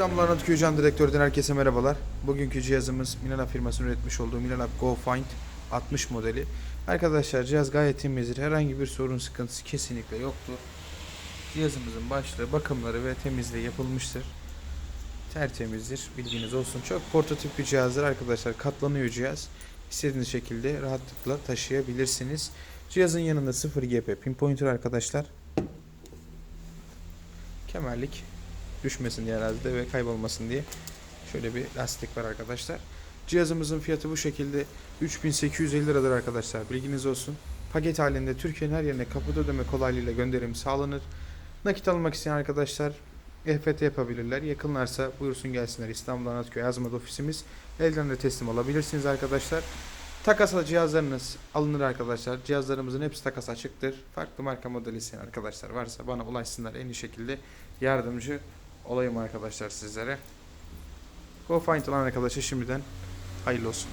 İstanbul Anadolu Köycan Direktör'den herkese merhabalar. Bugünkü cihazımız Minela firmasının üretmiş olduğu Minela Go Find 60 modeli. Arkadaşlar cihaz gayet temizdir. Herhangi bir sorun sıkıntısı kesinlikle yoktur. Cihazımızın başlığı, bakımları ve temizliği yapılmıştır. Tertemizdir. Bilginiz olsun. Çok portatif bir cihazdır arkadaşlar. Katlanıyor cihaz. İstediğiniz şekilde rahatlıkla taşıyabilirsiniz. Cihazın yanında 0 GP pinpointer arkadaşlar. Kemerlik düşmesin diye herhalde ve kaybolmasın diye şöyle bir lastik var arkadaşlar. Cihazımızın fiyatı bu şekilde 3850 liradır arkadaşlar. Bilginiz olsun. Paket halinde Türkiye'nin her yerine kapıda ödeme kolaylığıyla gönderim sağlanır. Nakit almak isteyen arkadaşlar EFT yapabilirler. Yakınlarsa buyursun gelsinler İstanbul Anıtköy Yazmada ofisimiz. Elden de teslim alabilirsiniz arkadaşlar. Takasa cihazlarınız alınır arkadaşlar. Cihazlarımızın hepsi takas açıktır. Farklı marka model isteyen arkadaşlar varsa bana ulaşsınlar en iyi şekilde yardımcı olayım arkadaşlar sizlere. GoFind olan arkadaşa şimdiden hayırlı olsun.